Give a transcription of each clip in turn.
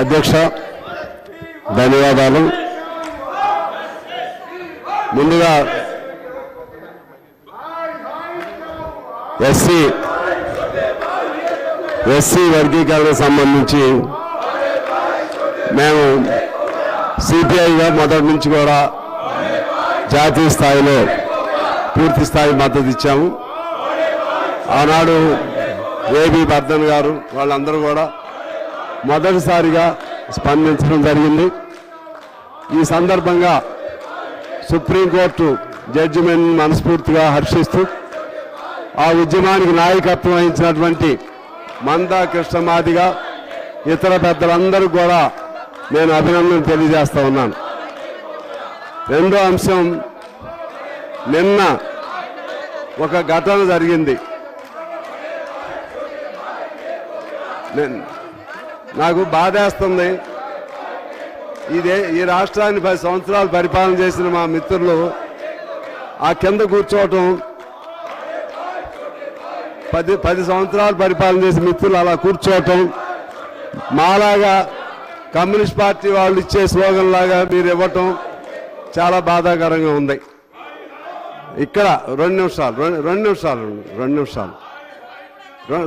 అధ్యక్ష ధన్యవాదాలు. ముందుగా ఎస్సీ ఎస్సీ వర్గీకరణకు సంబంధించి మేము సిపిఐగా మొదటి నుంచి కూడా జాతీయ స్థాయిలో పూర్తి స్థాయి మద్దతు ఇచ్చాము. ఆనాడు ఏబి బర్ధన్ గారు వాళ్ళందరూ కూడా మొదటిసారిగా స్పందించడం జరిగింది. ఈ సందర్భంగా సుప్రీంకోర్టు జడ్జిమెంట్ మనస్ఫూర్తిగా హర్షిస్తూ ఆ ఉద్యమానికి నాయకత్వం వహించినటువంటి మందా కృష్ణమాదిగా ఇతర పెద్దలందరూ కూడా నేను అభినందన తెలియజేస్తా ఉన్నాను. రెండో అంశం నిన్న ఒక ఘటన జరిగింది. నేను- నాకు బాధేస్తుంది. ఇదే ఈ రాష్ట్రాన్ని పది సంవత్సరాలు పరిపాలన చేసిన మా మిత్రులు ఆ కింద కూర్చోవటం పది పది సంవత్సరాలు పరిపాలన చేసిన మిత్రులు అలా కూర్చోవటం మాలాగా కమ్యూనిస్ట్ పార్టీ వాళ్ళు ఇచ్చే స్లోగన్ లాగా మీరు ఇవ్వటం చాలా బాధాకరంగా ఉంది. ఇక్కడ రెండు నిమిషాలు రెండు రెండు నిమిషాలు రెండు నిమిషాలు.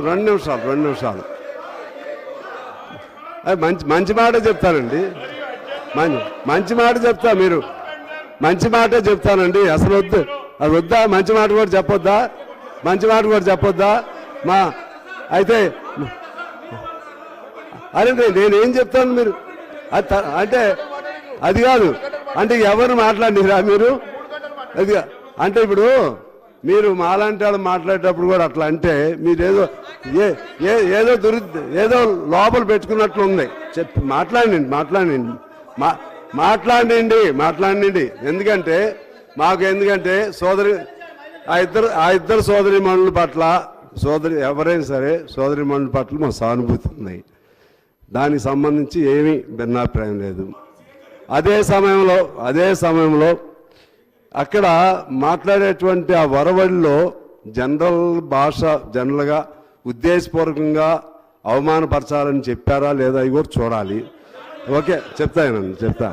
రెండు నిమిషాలు రెండు నిమిషాలు. మంచి మంచి మాట చెప్తానండి. మంచి మంచి మాట చెప్తా మీరు. మంచి మాటే చెప్తానండి. అసలు వద్దు. అది వద్దా? మంచి మాట కూడా చెప్పొద్దా? మంచి మాట కూడా చెప్పొద్దా? మా అయితే అరే నేనేం చెప్తాను మీరు? అంటే అది కాదు. అంటే ఎవరు మాట్లాడినరా మీరు? అది అంటే ఇప్పుడు మీరు మాలాంటి వాళ్ళు మాట్లాడేటప్పుడు కూడా అట్లా అంటే మీరేదో ఏ ఏ- ఏదో దురి ఏదో లోపల పెట్టుకున్నట్లు ఉంది. చెప్పి మాట్లాడండి మాట్లాడండి. మా మాట్లాడండి మాట్లాడండి. ఎందుకంటే మాకు ఎందుకంటే సోదరి ఆ ఇద్దరు ఆ ఇద్దరు సోదరి మనుల పట్ల సోదరి ఎవరైనా సరే సోదరి మనుల పట్ల మా సానుభూతి ఉన్నాయి దానికి సంబంధించి ఏమీ భిన్నాభిప్రాయం లేదు. అదే సమయంలో అదే సమయంలో అక్కడ మాట్లాడేటువంటి ఆ వరవడిలో జనరల్ భాష జనరల్గా ఉద్దేశపూర్వకంగా అవమానపరచాలని చెప్పారా లేదా అవి కూడా చూడాలి. ఓకే చెప్తాను చెప్తా.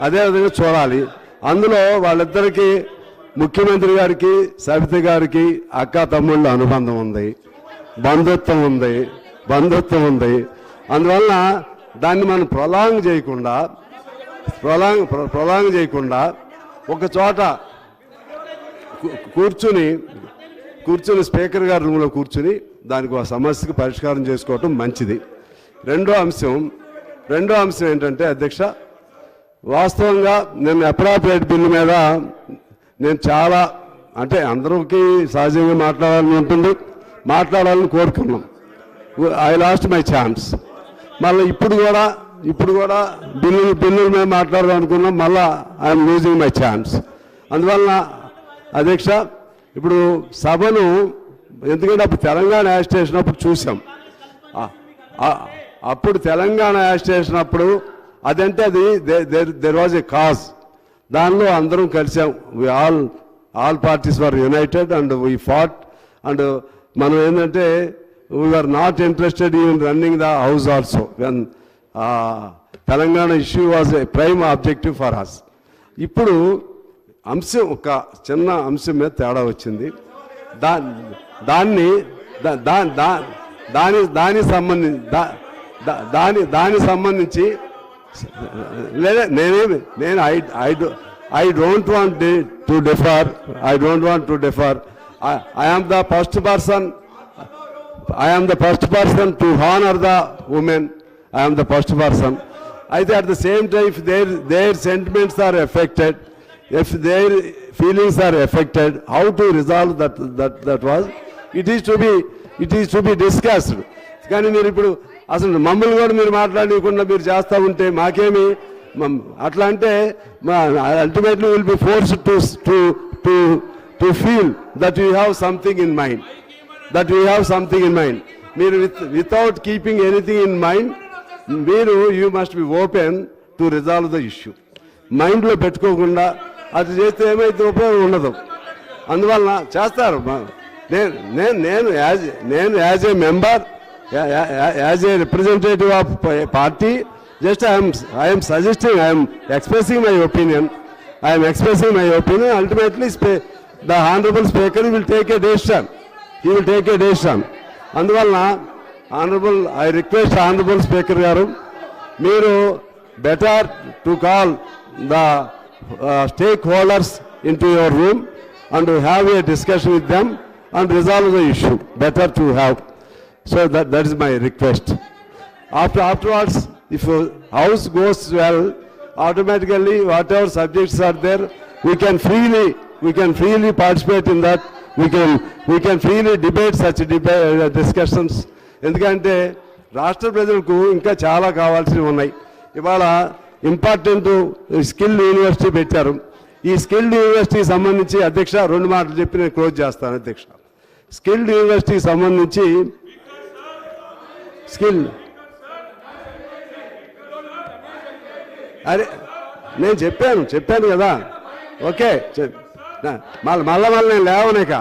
అదేవిధంగా చూడాలి. అందులో వాళ్ళిద్దరికీ ముఖ్యమంత్రి గారికి సవిత గారికి అక్క తమ్ముళ్ళ అనుబంధం ఉంది. బంధుత్వం ఉంది. బంధుత్వం ఉంది. అందువలన దాన్ని మనం ప్రొలాంగ్ చేయకుండా ప్రొలాంగ్ ప్రొలాంగ్ చేయకుండా ఒక చోట కూర్చుని కూర్చుని స్పీకర్ గారి రూమ్లో కూర్చుని దానికి ఆ సమస్యకు పరిష్కారం చేసుకోవటం మంచిది. రెండో అంశం రెండో అంశం ఏంటంటే అధ్యక్ష వాస్తవంగా నేను అప్రాపరేట్ బిల్లు మీద నేను చాలా అంటే అందరికీ సహజంగా మాట్లాడాలని ఉంటుంది మాట్లాడాలని కోరుకున్నాం. I lost my chance. మళ్ళీ ఇప్పుడు కూడా ఇప్పుడు కూడా బిల్లులు బిల్లుల మీద మాట్లాడదాం అనుకున్నాం మళ్ళీ ఐఎమ్ లూజింగ్ మై ఛాన్స్. అందువలన అధ్యక్ష ఇప్పుడు సభను ఎందుకంటే అప్పుడు తెలంగాణ యాక్ట్ అప్పుడు చూసాం. అప్పుడు తెలంగాణ యాక్ట్ అప్పుడు అదంటే అది దెర్ వాజ్ ఏ కాజ్ దానిలో అందరం కలిసాం. We all all parties were united and we fought and మనం ఏంటంటే we are not interested in running the house also when Telangana issue was a prime objective for us ఇప్పుడు అంశం ఒక చిన్న అంశం మీద తేడా వచ్చింది. దా దాన్ని దాని దానికి సంబంధించి దాని దానికి సంబంధించి లేదా నేనేమి నేను I I I don't want to differ I don't want to differ. I I'm the first person I I'm the first person to honour the women I I'm the first person. అయితే at the same time if their their sentiments are affected if their feelings are affected how to resolve that that that was it is to be it is to be discussed కానీ మీరు ఇప్పుడు అసలు మమ్మల్ని కూడా మీరు మాట్లాడకుండా మీరు చేస్తూ ఉంటే మాకేమి? మమ్- అట్లా అంటే ultimately will be forced to to to to feel that you have something in mind that you have something in mind మీరు with without keeping anything in mind మీరు you must be open to resolve the issue మైండ్లో పెట్టుకోకుండా అది చేస్తే ఏమైతే ఉపయోగం ఉండదు. అందువలన చేస్తారు. మా- నేను నేను నేను యాజ్ నేను as a member as a representative of party just I'm I'm suggesting I'm expressing my opinion. I'm expressing my opinion. Ultimately స్పే the honourable speaker will take a decision. He will take a decision అందువలన honourable I request honourable speaker గారు మీరు better to call the stakeholders into your room and have a discussion with them. And resolve the issue. Better to have. So that, that is my request. after afterwards if uh, house goes well automatically whatever subjects are there we can freely we can freely participate in that we can we can freely debate such debate, uh, discussions ఎందుకంటే రాష్ట్ర ప్రజలకు ఇంకా చాలా కావాల్సినవి ఉన్నాయి ఇవాళ important skill university పెట్టారు ఈ స్కిల్డ్ యూనివర్సిటీకి సంబంధించి అధ్యక్ష రెండు మాటలు చెప్పి నేను క్లోజ్ చేస్తాను అధ్యక్ష స్కిల్డ్ యూనివర్సిటీకి సంబంధించి స్కిల్ అరే నేను చెప్పాను చెప్పాను కదా. ఓకే మళ్ళీ మళ్ళీ మళ్ళీ నేను లేవనేక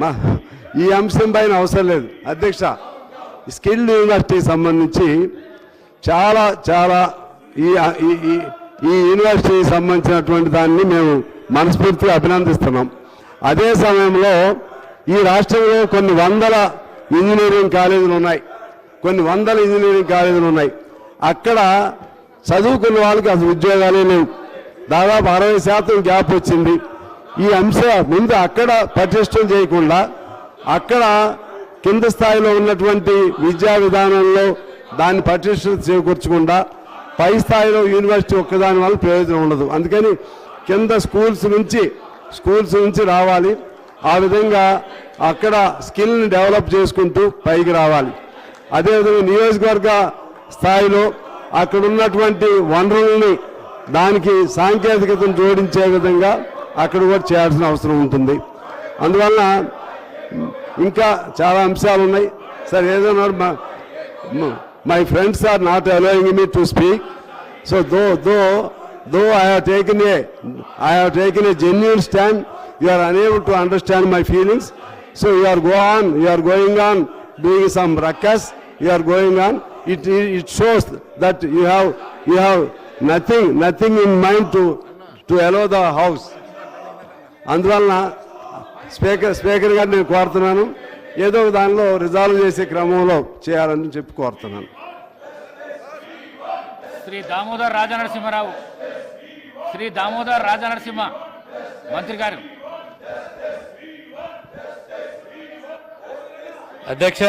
మా ఈ అంశం పైన అవసరం లేదు. అధ్యక్ష స్కిల్డ్ యూనివర్సిటీకి సంబంధించి చాలా చాలా ఈ ఈ- ఈ- ఈ యూనివర్సిటీకి సంబంధించినటువంటి దాన్ని మేము మనస్ఫూర్తిగా అభినందిస్తున్నాం. అదే సమయంలో ఈ రాష్ట్రంలో కొన్ని వందల ఇంజనీరింగ్ కాలేజీలు ఉన్నాయి. కొన్ని వందల ఇంజనీరింగ్ కాలేజీలు ఉన్నాయి. అక్కడ చదువుకున్న వాళ్ళకి అసలు ఉద్యోగాలే లేవు. దాదాపు అరవై శాతం గ్యాప్ వచ్చింది. ఈ అంశం ముందు అక్కడ పటిష్టం చేయకుండా అక్కడ కింద స్థాయిలో ఉన్నటువంటి విద్యా విధానంలో దాన్ని పటిష్టం చేకూర్చకుండా పై స్థాయిలో యూనివర్సిటీ ఒక్కదాని వల్ల ప్రయోజనం ఉండదు. అందుకని కింద స్కూల్స్ నుంచి స్కూల్స్ నుంచి రావాలి. ఆ విధంగా అక్కడ స్కిల్ని డెవలప్ చేసుకుంటూ పైకి రావాలి. అదేవిధంగా నియోజకవర్గ స్థాయిలో అక్కడ ఉన్నటువంటి వనరుల్ని దానికి సాంకేతికతను జోడించే విధంగా అక్కడ కూడా చేయాల్సిన అవసరం ఉంటుంది. అందువలన ఇంకా చాలా అంశాలు ఉన్నాయి. సార్ ఏదైనా my friends are not allowing me to speak so though though though I have taken a I have taken a genuine stand you are unable to understand my feelings so you are go on you are going on doing some ruckus you are going on it it shows that you have you have nothing nothing in mind to to allow the house అందువలన speaker speaker గారిని నేను కోరుతున్నాను. ఏదో ఒక దానిలో resolve చేసే క్రమంలో చేయాలని చెప్పి కోరుతున్నాను. శ్రీ దామోదర్ రాజనరసింహరావు శ్రీ దామోదర్ రాజనరసింహ మంత్రి గారు. అధ్యక్ష